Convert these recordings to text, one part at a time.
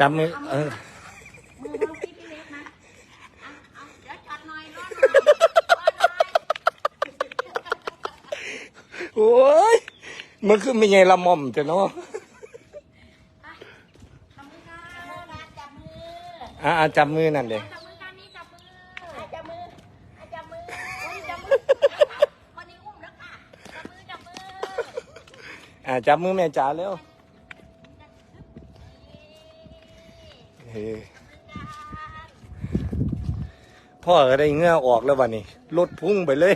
จับมือเออมือเราพี่พี่เล็กนะเอาเอาเดี๋ยวจัดหน่อยรอหน่อยรอหน่อยโอ้ยมันคือไม่ไงละม่อมจะเนาะทำมือกันจับมืออะอะจับมือนั่นเด็จับมือกันนี่จับมือจับมือจับมือโอ้ยจับมือคนนี้อุ้มแล้วค่ะจับมือจับมือ อะจับมือแม่จ๋าเร็วเฮ้ย พ่อก็ได้เหงื่อออกแล้ววันนี้รถพุ่งไปเลย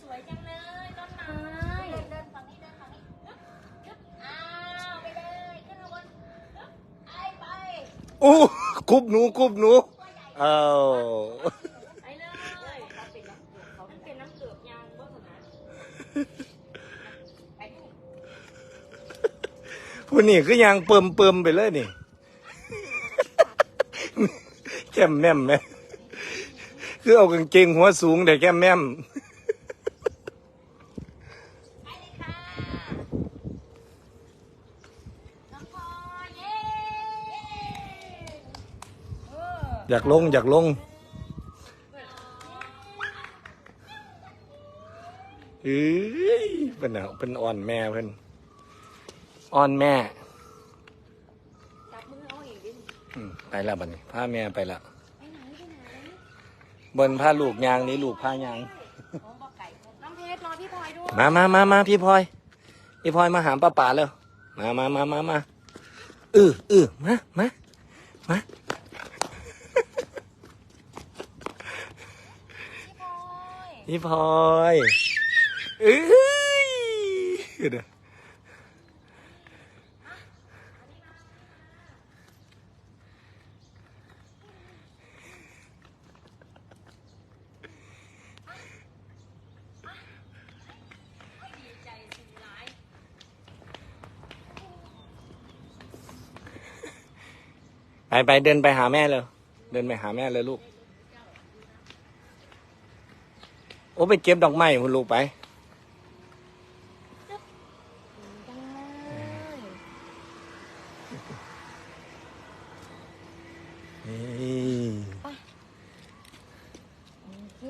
สวยจังเลยต้นไม้เดินเดินฝั่งนี้เดินฝั่งนี้ยึบยึบอ้าวไปเลยขึ้นมาบนยึบไปไปอู้คุบหนูคุบหนูเอาไปเลยเขาเป็นน้ำเกลือเขาเป็นน้ำเกลือยางบ่สนะไปนี่ผู้นี่คือยังเปิมเปิมไปเลยนี่แก้มแม่มไหม คือเอากางเกงหัวสูงแต่แก้มแม่มไปเลยค่ะน้องพลอยเย้เอออยากลง อยากลงเอ้ยเป็นเอาเป็นอ่อนแม่เพิ่นอ่อนแม่จับมือเอาอีกดิอืมไปแล้วบัดนี้พาแม่ไปละ ไปไหนไปไห นบนผ้าลูกยางนี้ลูกผ้ายางน้องบอกไก่น้องเพชรรอพี่พลอยด้วยมามามามาพี่พลอย พี่พลอยมาหาป้าป๋าแล้วมามามามามาเออเออมามามาพี่พลอยพี่พลอยเอ้ยเดี๋ยว ดีใจสุดร้าย ไปไปเดินไปหาแม่เลย เดินไปหาแม่เลยลูก โอ้ไปเก็บดอกไม้คุณลูกไปจังเลยนี่โอเค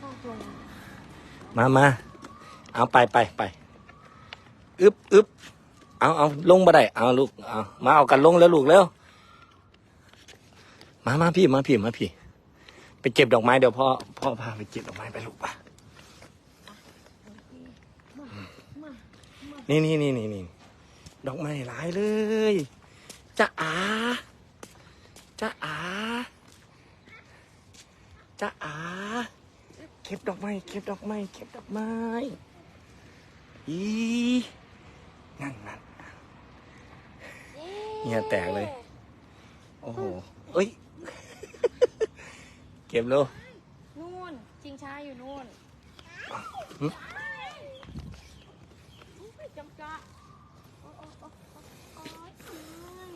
พ่อตัวมามา เอาไปไปไป อึบอึบเอาเอาลงมาได้ เอาลูก เอามาเอากันลงแล้วลูกเร็วมามาพี่มาพี่มาพี่ ไปเก็บดอกไม้เดี๋ยวพ่อพ่อพาไปเก็บดอกไม้ไปลูกป่ะนี่นี่นี่นี่นี่ดอกไม้หลายเลยจ้าอาจ้าอาจ้าอาเก็บดอกไม้เก็บดอกไม้เก็บดอกไม้อี นั่นนั่นเหียแตกเลย โอ้โหเอ้ย เก็บเร็วนู่นชิงช้าอยู่นู่นหึอุ๊ยจำจ้าโอ้โอ้โอ้โอ้โอ้ยอืม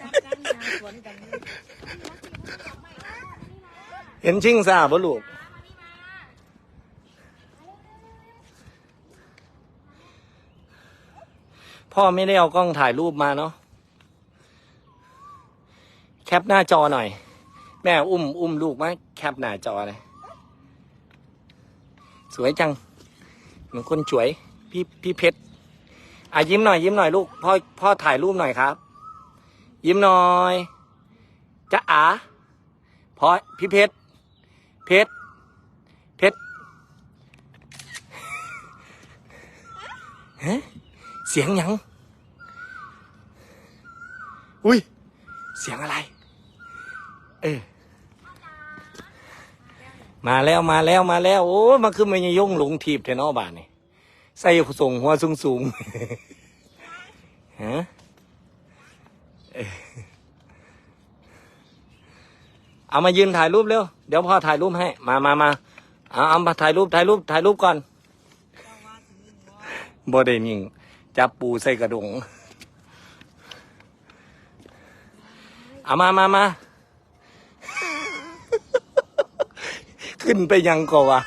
จับกันยางสวนกันนี่มาสิมาจับไม่เอามานี่มา เห็นชิงซาบ่ลูก มานี่มา พ่อไม่ได้เอากล้องถ่ายรูปมาเนาะแคปหน้าจอหน่อย แม่อุ้มอุ้มลูกมาแคปหน้าจอเลยสวยจังเหมือนคนสวย พี่พี่เพชรอะยิ้มหน่อย ยิ้มหน่อยลูกพ่อพ่อถ่ายรูปหน่อยครับ ยิ้มหน่อยจะอาพอพี่เพชรเพชรเพชรฮะเสียงยัง อุ้ย เสียงอะไร เออมาแล้วมาแล้วมาแล้ว โอ้มันคือมันยงหลงทีบแทนอบานนี่ใส่ส่งหัวสูงสูงฮะเอามายืนถ่ายรูปเร็ว เดี๋ยวพ่อถ่ายรูปให้ มามามาเอาเอามาถ่ายรูปถ่ายรูปถ่ายรูปก่อนบ่ได้นิ่งจับปูใส่กระดง เอามามามาขึ้นไปยังก่อนวะ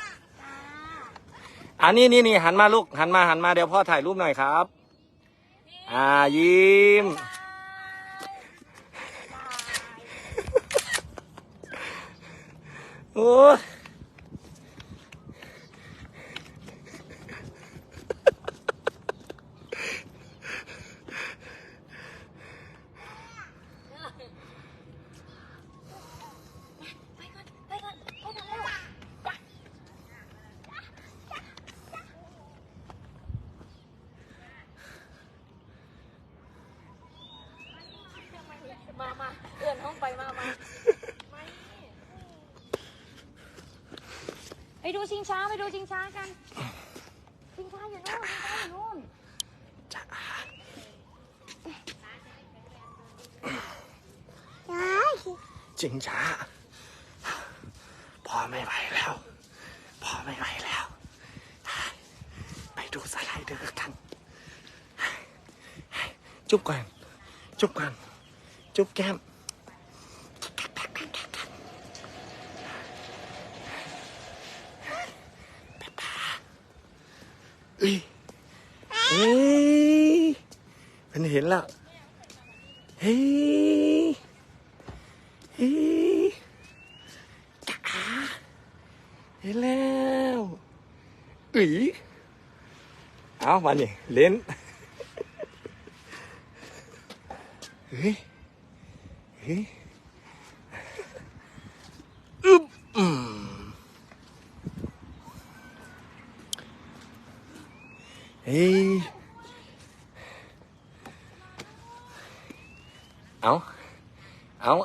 อันนี้นี่นี่หันมาลูก หันมาหันมาเดี๋ยวพ่อถ่ายรูปหน่อยครับ อ่ายิ้ม โอ้ย ไปก่อนไปก่อนไปก่อนเร็วมามา เอื้อนห้องไปมามาไปดูชิงช้าไปดูชิงช้ากัน ชิงช้าอยู่นู่นชิงช้าอยู่นู่นจริงจ้าพ่อไม่ไหวแล้วพ่อไม่ไหวแล้ว ไปดูสไลเดอร์กัน จุ๊บก่อนจุ๊บก่อนจุ๊บแก้ม เอ้ยเฮ้ยมันเห็นแล้วเฮ้ยเฮ้ยจ๋าเห็นแล้วอุ๊ยเอามานี่เล่นเฮ้ยเฮ้ยอึ๊บอืมเฮ้ยเอา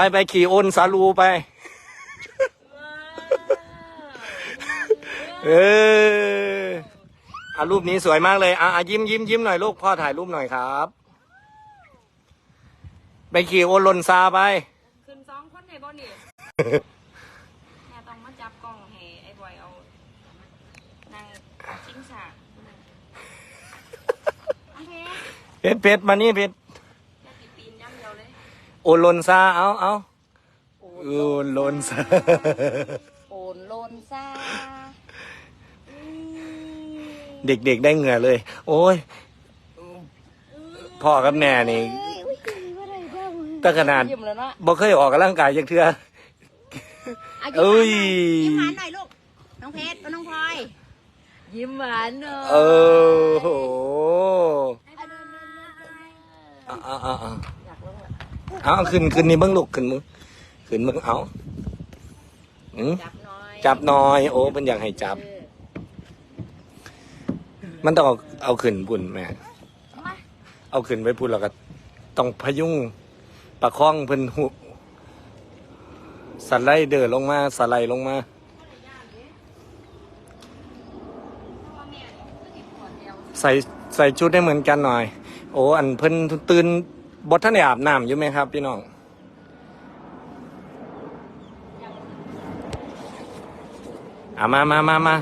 ไปไปขี่โอนสาลูไป เอออารูปนี้สวยมากเลยอะอะยิ้มยิ้มยิ้มหน่อยลูกพ่อถ่ายรูปหน่อยครับ ไปขี่โอนลนซาไป ขึ้นสองคนในบ่นี่แม่ต้องมาจับกล้องให้ไอ้บอยเอานั่งชิ้นฉากโอเคเพชรเพชรมานี่เพชร แค่ตีปีนย่ำเดียวเลย โอนลนซาเอาเอาโอนลนซาโอนโลนซาเด็กๆได้เหงื่อเลย โอ้ยพ่อกับแม่นี่เอ้ยอุ้ยว่าอะไรบ้างตั้งขนาดยิ้มแล้วเนาะบ่เคยออกกำลังกายจักเทื่ออะเอ้ยยิ้มหวานหน่อยลูก น้องเพชรกับน้องพลอย ยิ้มหวานเนาะเออโหเอาเอาเอา เอาอยากลงละเอาเอาขึ้นขึ้นนี่เบิ้งลูกขึ้นมึงขึ้นมึงเอาอืมจับหน่อยจับหน่อย โอ้เป็นอยากให้จับ เออมันต้องเอาเอาขึ้นปุ่นแม่ มาเอาขึ้นไปปุ่นแล้วก็ต้องพยุงประคองเพิ่นหุสไลเดอร์ลงมาสไลด์ลงมา ใส่ใส่ชุดได้เหมือนกันหน่อย โอ้อันเพิ่นตื่น บดท่านได้อาบน้ำอยู่ไหมครับ พี่น้องอะมามามามา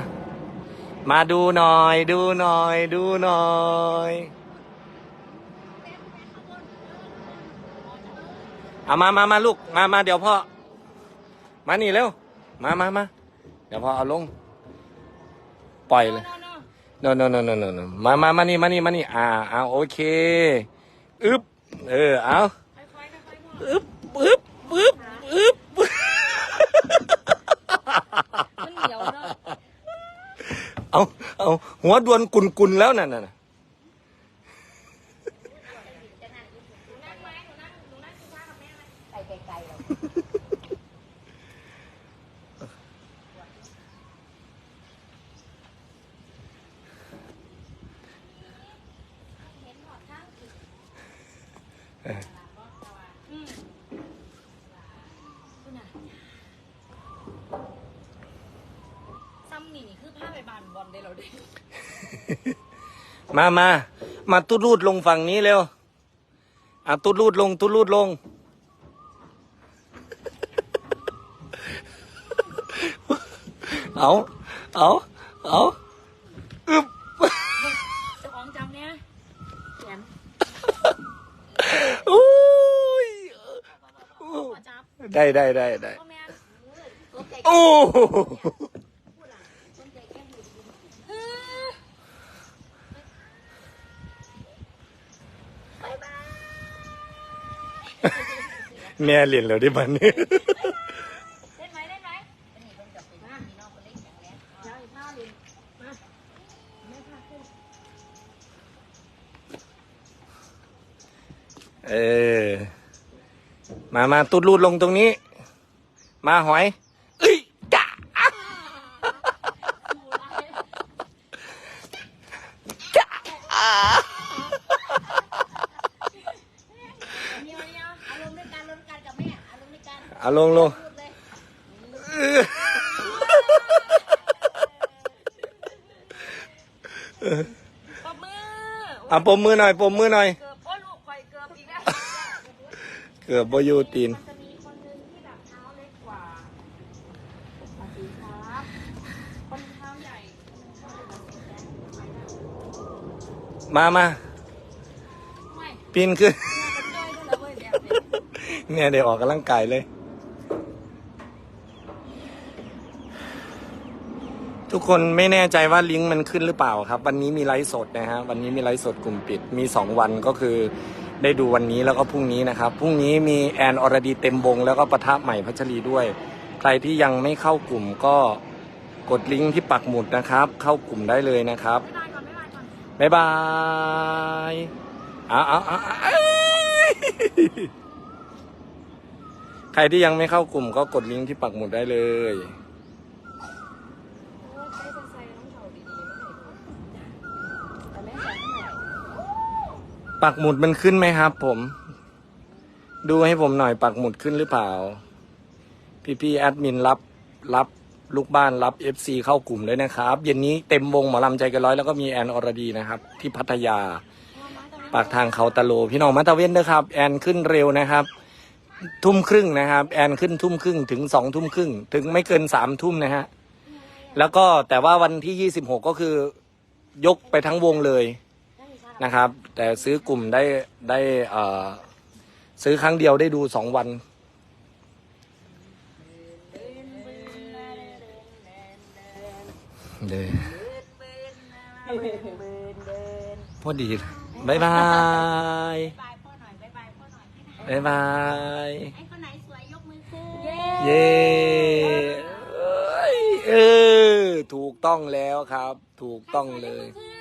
มาดูหน่อย ดูหน่อย ดูหน่อยอะมามามาลูก มามาเดี๋ยวพ่อ มานี่เร็ว มามามาเดี๋ยวพ่อเอาลง ปล่อยเลย no no no no no no มามามานี่มานี่มานี่อ่าเอาโอเคอึ๊บ เออ เอาค่อยๆค่อยๆพ่ออึ๊บอึ๊บอึ๊บอึ๊บมันเหนียวเนาะเอาเอาหัวดวนกุนกุนๆแล้วนั่นน่ะ ไปไกลๆเลย คือผ้า ไปบานบอลได้เราได้มามา มาตุดรูดลงฝั่งนี้เร็วอะตุดรูดลง ตุดรูดลง เอาเอาเอาอึบเจะของจำเนี่ยแขนอุ้ยขอจับได้ได้ได้ได้พ่อแม่ตัวไก่โอ้เอ แม่เหรียนแล้วได้มันนี่เล่นไหมเล่นไหมเออ มามาตุดรูดลงตรงนี้ มาหอย อะปมมือหน่อยปมมือหน่อย เกือบโอ้ลูกคอยเกือบอีกแล้วเกือบบอยูตีน มันจะมีคนหนึงที่แบบเท้าเล็กกว่าสวัสดีครับ คนเท้าใหญ่มามาไม่ปีนขึ้นแม่ก็จ้อยด้วยแล้วเว้ยแบบนี้เนี่ยเดี๋ยวออกกำลังกายเลย ทุกคนไม่แน่ใจว่าลิงก์มันขึ้นหรือเปล่าครับ วันนี้มีไลฟ์สดนะฮะวันนี้มีไลฟ์สดกลุ่มปิดมีสองวันก็คือได้ดูวันนี้แล้วก็พรุ่งนี้นะครับพรุ่งนี้มีแอนอรดีเต็มวงแล้วก็ประทะใหม่พัชรีด้วย ใครที่ยังไม่เข้ากลุ่มก็กดลิงก์ที่ปักหมุดนะครับ เข้ากลุ่มได้เลยนะครับบ๊ายบายก่อนบ๊ายบายก่อนบ๊ายบายอาเอาอาเอาอ้ยใครที่ยังไม่เข้ากลุ่มก็กดลิงก์ที่ปักหมุดได้เลย เออใช้เป็นไซส์น้องเถาดีๆไม่ไหนดูแต่แม่ใส่ข้างใน ปักหมุดมันขึ้นไหมครับ ผม ดูให้ผมหน่อยปักหมุดขึ้นหรือเปล่า พี่พี่แอดมินรับรับลูกบ้านรับ FC เข้ากลุ่มเลยนะครับ เย็นนี้เต็มวงหมอลำใจกันร้อยแล้วก็มีแอนอรดีนะครับ ที่พัทยา ปากทางเขาตะโล พี่น้องมาตะเวนนะครับ แอนขึ้นเร็วนะครับ ทุ่มครึ่งนะครับ แอนขึ้นทุ่มครึ่งถึงสองทุ่มครึ่งถึงไม่เกินสามทุ่มนะฮะแล้วก็แต่ว่าวันที่ยี่สิบหกก็คือยกไปทั้งวงเลย นะครับ แต่ซื้อกลุ่มได้ได้เอ่อซื้อครั้งเดียวได้ดูสองวัน เด้พอดีบายบายบายพ่อหน่อยบายบายพ่อหน่อยบายบายไอ้คนไหนสวยยกมือขึ้นเย้เย้เอ้ยเออ ถูกต้องแล้วครับ ถูกต้องเลยขึ้นเอ้า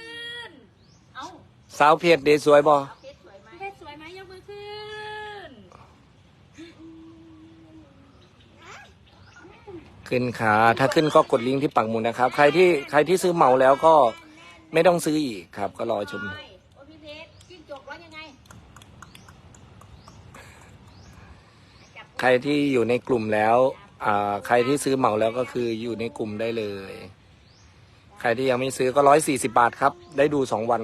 สาวเพชรเดสวยบอเพชรสวยไหมเพชรสวยไหมยกมือขึ้น ขึ้นขาถ้าขึ้นก็กดลิงก์ที่ปักหมุดนะครับ ใครที่ใครที่ซื้อเหมาแล้วก็ไม่ต้องซื้ออีกครับ ก็รอชม โอ้พี่เพชรจิ้งจกร้องยังไงใครที่อยู่ในกลุ่มแล้วอ่าใครที่ซื้อเหมาแล้วก็คืออยู่ในกลุ่มได้เลย ใครที่ยังไม่ซื้อก็ร้อยสี่สิบาทครับ ได้ดูสองวัน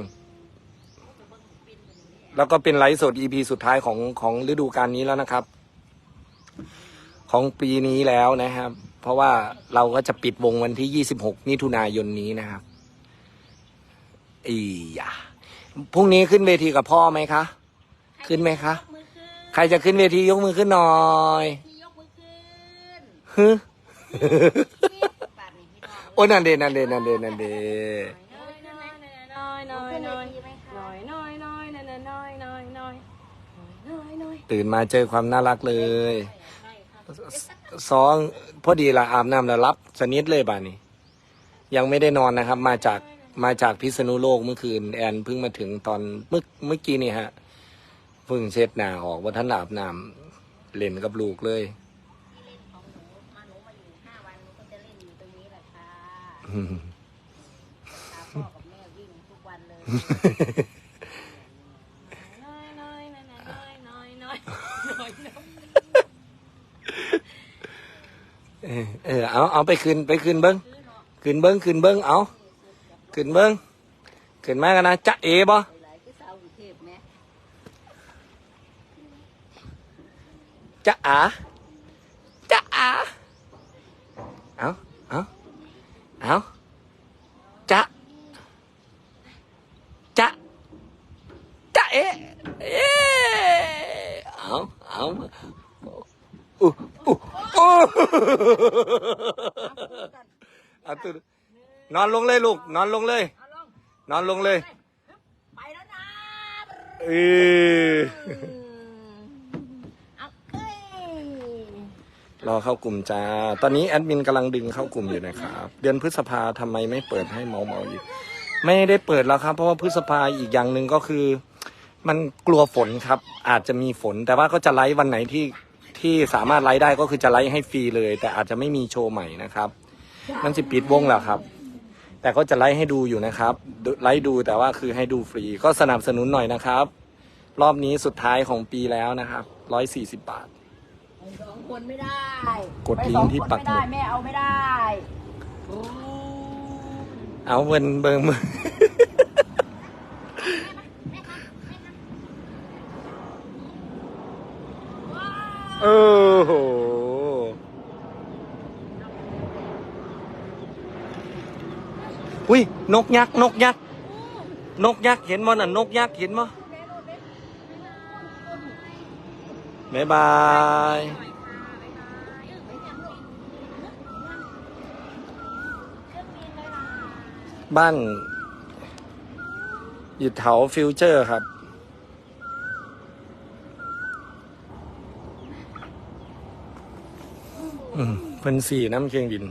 แล้วก็เป็นไลฟ์สด EP สุดท้ายของของฤดูกาลนี้แล้วนะครับ ของปีนี้แล้วนะครับ เพราะว่าเราก็จะปิดวงวันที่ 26 มิถุนายนนี้นะครับอียะพรุ่งนี้ขึ้นเวทีกับพ่อไหมคะ ขึ้นไหมคะยกมือขึ้นใครจะขึ้นเวทียกมือขึ้นหน่อยที่ยกมือขึ้นฮึปาดนี่พี่น้องโอ้นันเดนันเดนันเดนันเดน้อยน้อยน้อยน้อยน้อยน้อย ตื่นมาเจอความน่ารักเลยสองพอดีละอาบน้ำแล้วรับสนิทเลยบ้านี้ ยังไม่ได้นอนนะครับ มาจากมาจากพิษณุโลกเมื่อคืน แอนเพิ่งมาถึงตอนเมื่อเมื่อกี้นี่ฮะเพิ่งเช็ดหน้าออกว่าท่านอาบน้ำเล่นกับลูกเลยที่เล่นของหนูมาหนูมาอยู่ห้าวันหนูก็จะเล่นอยู่ตรงนี้แหละค่ะอืม พ่อกับแม่วิ่งทุกวันเลย น้อยน้อยน้อยน้อยน้อยน้อยน้อย เออเออเอาเอาไปคืนไปคืนเบิ้งขึ้นเบิ้งขึ้นเบิ้งเอาขึ้นเบิ้งขึ้นมากันนะจะเอบ่จะอาจะอาเอาเอาเอาจะจะจะเอเอเอาเอาอู้อู้ อู้เอาตื่นนอนลงเลยลูก นอนลงเลยเอาลงนอนลงเลย ไปแล้วนะเออเอาเอ้ยรอเข้ากลุ่มจ้า ตอนนี้แอดมินกำลังดึงเข้ากลุ่มอยู่นะครับ เดือนพฤษภาทำไมไม่เปิดให้เมาเมาอยู่ไม่ได้เปิดแล้วครับ เพราะว่าพฤษภาอีกอย่างหนึ่งก็คือ มันกลัวฝนครับ อาจจะมีฝน แต่ว่าก็จะไลฟ์วันไหนที่ ที่สามารถไลฟ์ได้ก็คือจะไลฟ์ให้ฟรีเลย แต่อาจจะไม่มีโชว์ใหม่นะครับมันจะปิดวงแล้วครับ แต่ก็จะไลฟ์ให้ดูอยู่นะครับดูไลฟ์ดูแต่ว่าคือให้ดูฟรีก็สนับสนุนหน่อยนะครับ รอบนี้สุดท้ายของปีแล้วนะครับร้อยสี่สิบบาท สองคนไม่ได้กดลิงก์ที่ปักหมุด ไม่ได้แม่เอาไม่ได้ เอาเวินเบิงมือ โอ้โหอุ้ยนกยักษ์นกยักษ์นกยักษ์เห็นมั้น่ะนกยักษ์เห็นมั้บ๊ายบายบ้านอยู่แถวฟิวเจอร์ครับ อืม เพิ่นสี่น้ำเคียงดิน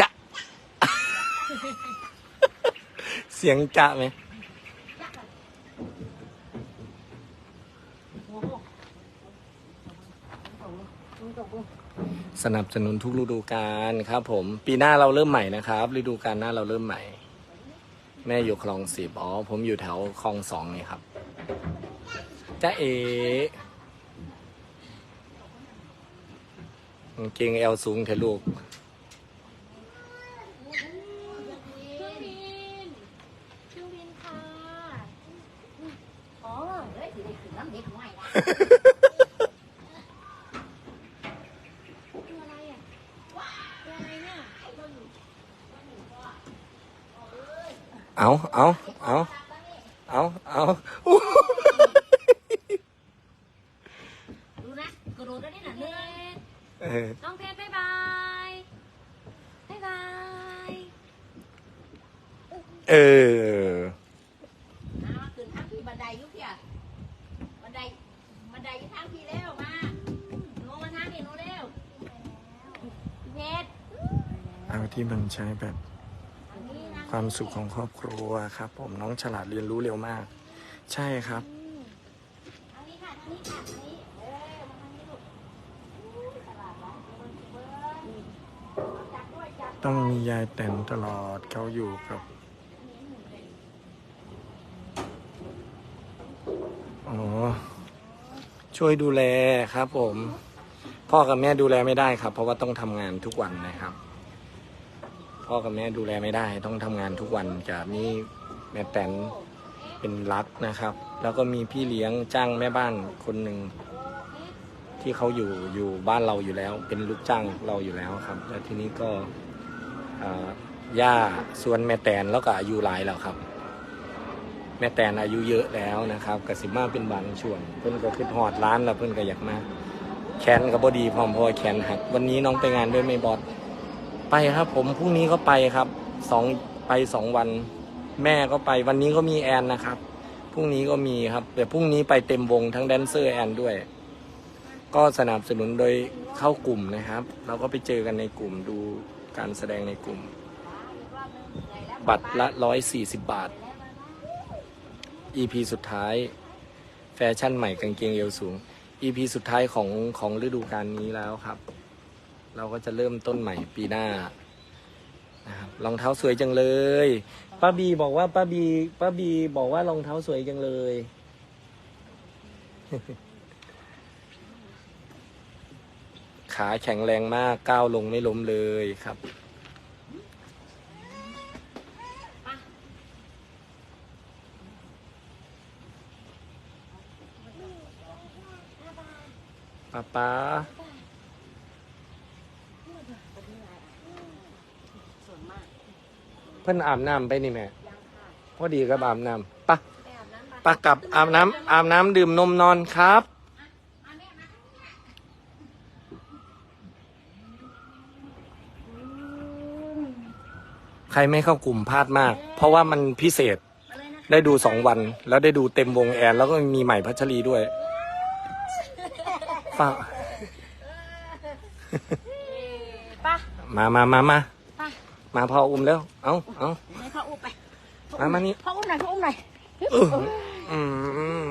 จะ เสียงจะไหม สนับสนุนทุกฤดูกาลครับ ผมปีหน้าเราเริ่มใหม่นะครับฤดูกาลหน้าเราเริ่มใหม่ แม่อยู่คลองสิบอ๋อผมอยู่แถวคลองสองนี่ครับจ้าเอกางเกงเอวสูงเถอะลูกเครื่องบินเครื่องบินค่ะอ๋อเฮ้ยสิได้ขึ้นน้ำเด็กหน่อยนะคืออะไรอะคืออะไรเนี่ย เอาเอาเอาเอาเอาดูนะกระโดดได้นี่น่ะเนี่ยเออน้องเพชรบ๊ายบายบ๊ายบายเอออ่าขึ้นทางพี่บันไดอยุกเพียบันไดบันไดอยู่ทางพี่แล้วมาหนูมาทางนี่หนูเร็วเพชรเอาที่มันใช้แบบอันนี้นะ ความสุขของครอบครัวครับ ผมน้องฉลาดเรียนรู้เร็วมาก ใช่ครับทางนี้ค่ะทางนี้ค่ะทางนี้เออมาทางนี้ลูกอู้ตลาดร้านเบิ้ลเบิ้ลจับด้วยจับต้องมียายแต่นตลอดเขาอยู่กับอ๋อช่วยดูแลครับผม พ่อกับแม่ดูแลไม่ได้ครับ เพราะว่าต้องทำงานทุกวันนะครับ พ่อกับแม่ดูแลไม่ได้ ต้องทำงานทุกวันจะมีแม่แตนเป็นรักนะครับ แล้วก็มีพี่เลี้ยงจ้างแม่บ้านคนหนึ่งที่เขาอยู่อยู่บ้านเราอยู่แล้ว เป็นลูกจ้างเราอยู่แล้วครับ แล้วทีนี้ก็ย่าส่วนแม่แตนแล้วก็อายุหลายแล้วครับ แม่แตนอายุเยอะแล้วนะครับกสิมาเป็นบางช่วงเพิ่นก็ขึ้นหอดร้านแล้วเพิ่นก็อยากมาแขนกับบดีพร้อมพราะว่าแขนหักวันนี้น้องไปงานด้วยไหม่บอส ไปครับ ผมพรุ่งนี้ก็ไปครับสองไปสองวัน แม่ก็ไป วันนี้ก็มีแอนนะครับพรุ่งนี้ก็มีครับแต่พรุ่งนี้ไปเต็มวงทั้งแดนเซอร์แอนด้วย ก็สนับสนุนโดยเข้ากลุ่มนะครับ เราก็ไปเจอกันในกลุ่มดูการแสดงในกลุ่ม บัตรละร้อยสี่สิบบาท EP สุดท้าย แฟชั่นใหม่กางเกงเอวสูง EP สุดท้ายของของฤดูกาลนี้แล้วครับ เราก็จะเริ่มต้นใหม่ปีหน้านะครับรองเท้าสวยจังเลยป้าบีบอกว่าป้าบีป้าบีบอกว่ารองเท้าสวยจังเลย ขาแข็งแรงมากก้าวลงไม่ล้มเลยครับป้าป้า ส่วนมากเพิ่นอาบน้ำไปนี่แม่ยังค่ะพอดีกับอาบน้ำปะไปอาบน้ำไปปะกลับอาบน้ำอาบน้ำดื่มนมนอนครับมาแม่มาใครไม่เข้ากลุ่มพลาดมาก เพราะว่ามันพิเศษมาเลยนะคะได้ดูสองวัน แล้วได้ดูเต็มวงแอนแล้วก็มีใหม่พัชรีด้วยป้าป่ะ มามามามาป่ะมาพออุ้มแล้ว เอาเอาให้พ่ออุ้มไปมามานี่พ่ออุ้มหน่อยพ่ออุ้มหน่อยเอออืม